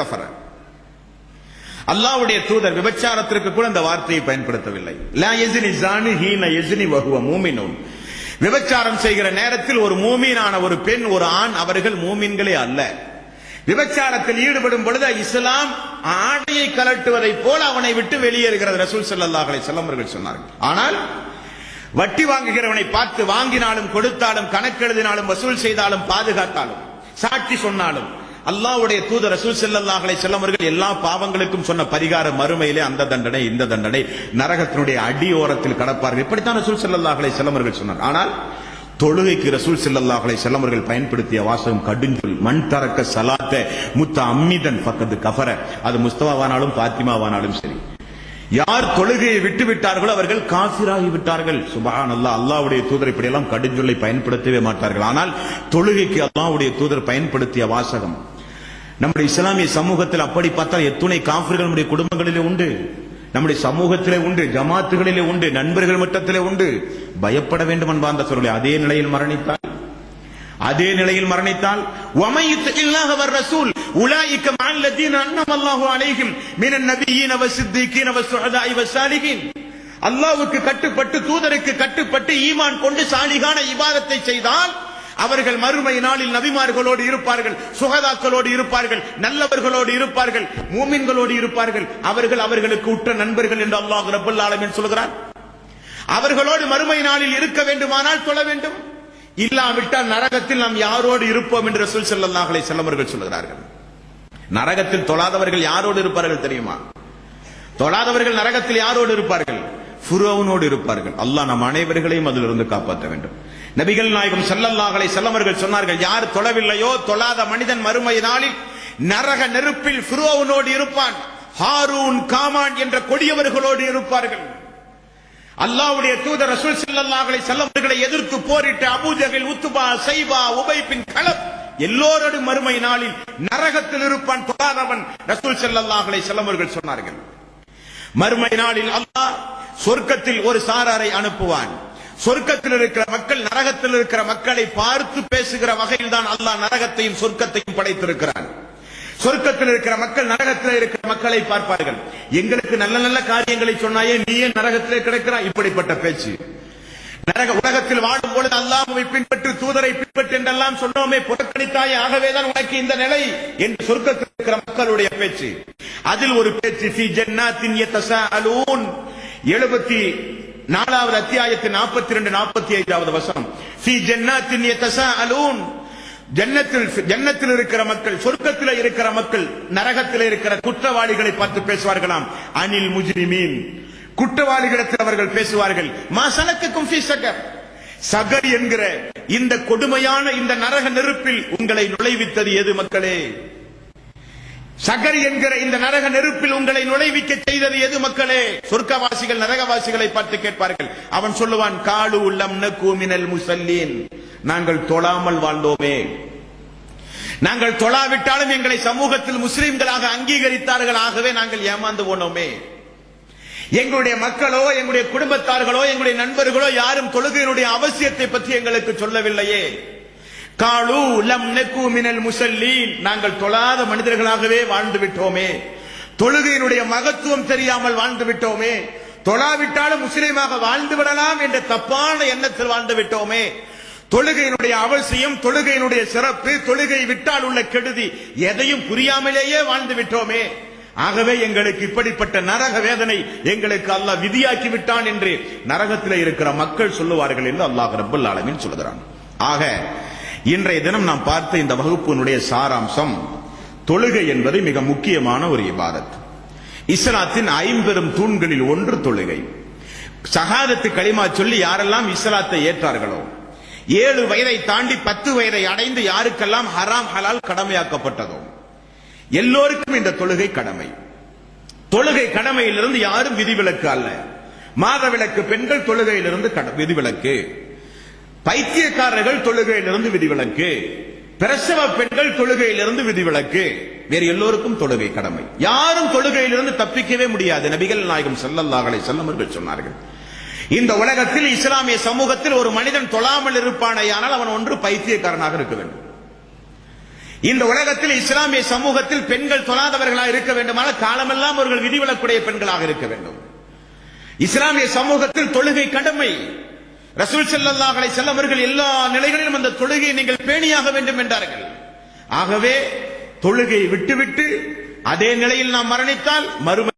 கஃபர. அல்லாவுடைய தூதர் விபச்சாரத்திற்கு கூட அந்த வார்த்தையை பயன்படுத்தவில்லை. லா யஸ்னி ஜானி ஹீன யஸ்னி வஹுவ மூமினூன். விபச்சாரம் செய்கிற நேரத்தில் ஒரு மூமீனான ஒரு பெண் ஒரு ஆண் அவர்கள் மூமீன்களே அல்ல. விபச்சாரத்தில் ஈடுபடும் பொழுது இஸ்லாம் ஆடையை கலட்டுவதை போல அவனை விட்டு வெளியேறுகிறது ரசூல் ஸல்லல்லாஹு அலைஹி சொன்னார்கள். ஆனால் வட்டி வாங்குகிறவனை பார்த்து வாங்கினாலும் கொடுத்தாலும் கணக்கெழுதினாலும் வசூல் செய்தாலும் பாதுகாத்தாலும் சாட்சி சொன்னாலும் அல்லாவுடைய தூதர் ரசூல் செல்லல்லாஹலை செல்லவர்கள் எல்லா பாவங்களுக்கும் சொன்ன பரிகார மறுமையிலே அந்த தண்டனை இந்த தண்டனை நரகத்தினுடைய அடியோரத்தில் கடப்பார்கள். இப்படித்தான் ரசூல் செல்லல்லாஹலை செல்லவர்கள் சொன்னார். ஆனால் தொழுகைக்கு ரசூல் செல்லல்லாஹலை அலைஹி பயன்படுத்திய வாசகம் கடுஞ்சொல் மண் தரக்க சலாத்த முத்த அம்மிதன் பக்கத்து கஃபர. அது முஸ்தபாவானாலும் பாத்திமாவானாலும் சரி. யார் தொழுகையை விட்டு விட்டார்களோ அவர்கள் காசிராகி விட்டார்கள். சுபஹான் அல்லா அல்லாஹ்வுடைய தூதர் இப்படி எல்லாம் கடுஞ்சொல்லை பயன்படுத்தவே மாட்டார்கள். ஆனால் தொழுகைக்கு அல்லாவுடைய தூதர் பயன்படுத்திய வாசகம் நம்முடைய இஸ்லாமிய சமூகத்தில் அப்படி பார்த்தால் எத்துணை காஃபிர்கள் நம்முடைய குடும்பங்களிலே உண்டு. நம்முடைய சமூகத்திலே உண்டு ஜமாத்துகளிலே உண்டு நண்பர்கள் மட்டத்திலே உண்டு. பயப்பட வேண்டும் அன்பார்ந்த சொல்லி அதே நிலையில் மரணித்தால். அதே நிலையில் மரணித்தால் வமையுல்லாஹ வர் ரசூல் உலாயிக்க மஅல்லதீன அன்னம் அல்லாஹு அலைஹிம் மினன் நபியீன வஸ்ஸித்தீகீன வஸ்ஸுஹதாஇ வஸ்ஸாலிஹீன் அல்லாஹ்வுக்கு கட்டுப்பட்டு தூதருக்கு கட்டுப்பட்டு ஈமான் கொண்டு சாலிகான இபாதத்தை செய்தால் அவர்கள் மறுமை நாளில் நபிமார்களோடு இருப்பார்கள் சுகதாக்களோடு இருப்பார்கள் நல்லவர்களோடு இருப்பார்கள் மூமின்களோடு இருப்பார்கள். அவர்கள் அவர்களுக்கு உற்ற நண்பர்கள் என்று அல்லாஹ் ரப்பல் ஆலமின் சொல்கிறார் அவர்களோடு மறுமை நாளில் இருக்க வேண்டுமானால் சொல்ல வேண்டும். இல்லாவிட்டால் நரகத்தில் நாம் யாரோடு இருப்போம் என்று ரசூல் செல்லல்லாஹலை அலைஹி சொல்கிறார்கள். நரகத்தில் தொழாதவர்கள் யாரோடு இருப்பார்கள் தெரியுமா? தொழாதவர்கள் நரகத்தில் யாரோடு இருப்பார்கள்? ஃபுரோவனோடு இருப்பார்கள். அல்லாஹ் நம் அனைவர்களையும் அதிலிருந்து காப்பாற்ற வேண்டும். நபிகள் நாயகம் செல்லல்லாஹலை செல்லமர்கள் சொன்னார்கள் யார் தொழவில்லையோ தொழாத மனிதன் மறுமை நாளில் நரக நெருப்பில் ஃபுரோவனோடு இருப்பான். ஹாரூன் காமான் என்ற கொடியவர்களோடு இருப்பார்கள். அல்லாவுடைய தூதர் ரசூல் செல்லல்லாஹலை செல்லவர்களை எதிர்த்து போரிட்டு அபூஜகில் உத்துபா சைபா உபைப்பின் களம் கலப் எல்லோரோடும் மறுமை நாளில் நரகத்தில் இருப்பான் தொழாதவன் ரசூல் ஸல்லல்லாஹு செல்லவர்கள் சொன்னார்கள். மறுமை நாளில் அல்லாஹ் சொர்க்கத்தில் ஒரு சாராரை அனுப்புவான். சொர்க்கத்தில் இருக்கிற மக்கள் நரகத்தில் இருக்கிற மக்களை பார்த்து பேசுகிற வகையில் தான் அல்லாஹ் நரகத்தையும் சொர்க்கத்தையும் படைத்திருக்கிறான். சொர்க்கத்தில் இருக்கிற மக்கள் நரகத்தில் இருக்கிற மக்களை பார்ப்பார்கள். எங்களுக்கு நல்ல நல்ல காரியங்களை சொன்னாயே நீயே நரகத்திலே கிடைக்கிறாய் இப்படிப்பட்ட பேச்சு. நரக உலகத்தில் வாழும் பொழுது அல்லாஹ்வை பின்பற்று தூதரை பின்பற்று என்றெல்லாம் சொன்னோமே புறக்கணித்தாயே ஆகவேதான் உனக்கு இந்த நிலை என்று சொர்க்கத்தில் இருக்கிற மக்களுடைய பேச்சு. அதில் ஒரு பேச்சு ஃபி ஜன்னாத்தின் அலூன் எழுபத்தி நாலாவது அத்தியாயத்தின் நாற்பத்தி ரெண்டு நாற்பத்தி ஐந்தாவது வசனம் ஃபி ஜன்னத்தில் ஜன்னத்தில் இருக்கிற மக்கள் சொர்க்கத்தில் இருக்கிற மக்கள் நரகத்தில் இருக்கிற குற்றவாளிகளை பார்த்து பேசுவார்களாம். அனில் முஜ்ரிமீன். குற்றவாளிகளிடத்தில் அவர்கள் பேசுவார்கள். மா சலக்குக்கும் சகர். சகர் என்கிற இந்த கொடுமையான இந்த நரக நெருப்பில் உங்களை நுழைவித்தது எது மக்களே? சகரி என்கிற இந்த நரக நெருப்பில் உங்களை நுழைவிக்க செய்தது எது மக்களே? சொர்க்கவாசிகள் நரகவாசிகளை பார்த்து கேட்பார்கள். அவன் சொல்லுவான் காலு உள்ளம் நக்கூமினல் முசல்லீன். நாங்கள் தொழாமல் வாழ்ந்தோமே. நாங்கள் தொழாவிட்டாலும் எங்களை சமூகத்தில் முஸ்லிம்களாக அங்கீகரித்தார்கள். ஆகவே நாங்கள் ஏமாந்து போனோமே. எங்களுடைய மக்களோ எங்களுடைய குடும்பத்தார்களோ எங்களுடைய நண்பர்களோ யாரும் தொழுகையினுடைய அவசியத்தை பற்றி எங்களுக்கு சொல்லவில்லையே. காலு லம் நெக்கு மினல் முசல்லீன் நாங்கள் தொழாத மனிதர்களாகவே வாழ்ந்து விட்டோமே. தொழுகையினுடைய மகத்துவம் தெரியாமல் வாழ்ந்து விட்டோமே. தொழாவிட்டாலும் முஸ்லீமாக வாழ்ந்து விடலாம் என்ற தப்பான எண்ணத்தில் வாழ்ந்து விட்டோமே. தொழுகையினுடைய அவசியம் தொழுகையினுடைய சிறப்பு தொழுகை விட்டால் உள்ள கெடுதி எதையும் புரியாமலேயே வாழ்ந்து விட்டோமே. ஆகவே எங்களுக்கு இப்படிப்பட்ட நரக வேதனை எங்களுக்கு அல்லாஹ் விதியாக்கி விட்டான் என்று நரகத்தில் இருக்கிற மக்கள் சொல்லுவார்கள் என்று அல்லாஹ் ரப்பல் ஆலமீன் சொல்கிறான் ஆக இன்றைய தினம் நாம் பார்த்த இந்த வகுப்பினுடைய சாராம்சம் தொழுகை என்பது மிக முக்கியமான ஒரு இபாதத். இஸ்லாத்தின் ஐம்பெரும் தூண்களில் ஒன்று தொழுகை. சகாதத்து களிமா சொல்லி யாரெல்லாம் இஸ்லாத்தை ஏற்றார்களோ ஏழு வயதை தாண்டி பத்து வயதை அடைந்து யாருக்கெல்லாம் ஹராம் ஹலால் கடமையாக்கப்பட்டதோ எல்லோருக்கும் இந்த தொழுகை கடமை. தொழுகை கடமையிலிருந்து யாரும் விதிவிலக்கு அல்ல. மாதவிலக்கு பெண்கள் தொழுகையிலிருந்து கட- விதிவிலக்கு. பைத்தியக்காரர்கள் தொழுகையிலிருந்து விதிவிலக்கு. பிரசவ பெண்கள் தொழுகையிலிருந்து விதிவிலக்கு. வேறு எல்லோருக்கும் தொழுகை கடமை. யாரும் தொழுகையிலிருந்து தப்பிக்கவே முடியாது. நபிகள் நாயகம் செல்லல்லாகலை செல்லமர்கள் சொன்னார்கள். இந்த உலகத்தில் இஸ்லாமிய சமூகத்தில் ஒரு மனிதன் தொழாமல் இருப்பானேயானால் அவன் ஒன்று பைத்தியக்காரனாக இருக்க வேண்டும். இந்த உலகத்தில் இஸ்லாமிய சமூகத்தில் பெண்கள் தொழாதவர்களாக இருக்க வேண்டுமானால் காலமெல்லாம் அவர்கள் விதிவிலக்குடைய பெண்களாக இருக்க வேண்டும். இஸ்லாமிய சமூகத்தில் தொழுகை கடமை. ரசூல் ஸல்லல்லாஹு செல்லவர்கள் எல்லா நிலைகளிலும் அந்த தொழுகையை நீங்கள் பேணியாக வேண்டும் என்றார்கள். ஆகவே தொழுகை விட்டுவிட்டு அதே நிலையில் நாம் மரணித்தால் மறுமை